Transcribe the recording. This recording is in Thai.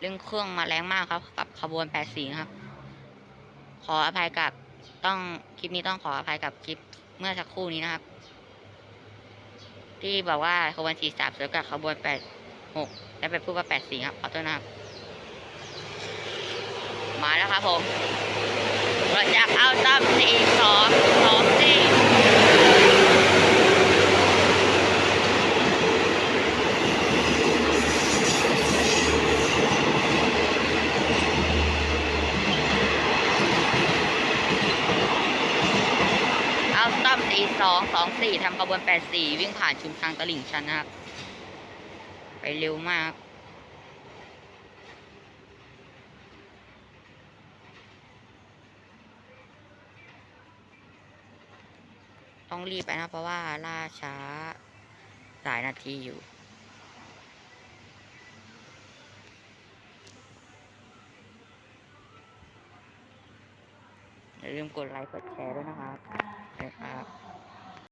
เรื่องเครื่องมาแรงมากครับ กับขบวนแปดสีครับ ขออภัยกับต้องคลิปนี้ต้องขออภัยกับคลิปเมื่อสักครู่นี้นะครับ ที่บอกว่าขบวนสี่สามสวยกับขบวนแปดหกแล้วไปพูดว่าแปดสีครับขอโทษนะครับ มาแล้วครับผมเราจะเอาตั้มสี่สองสอง สี่เอาต้อมสี่สองสองสี่ทำขบวนแปดสี่วิ่งผ่านชุมทางตลิ่งชันนะครับ ไปเร็วมากต้องรีบไปนะเพราะว่าล่าช้าหลายนาทีอยู่ อย่าลืมกดไลค์กดแชร์ด้วยนะครับนะครับ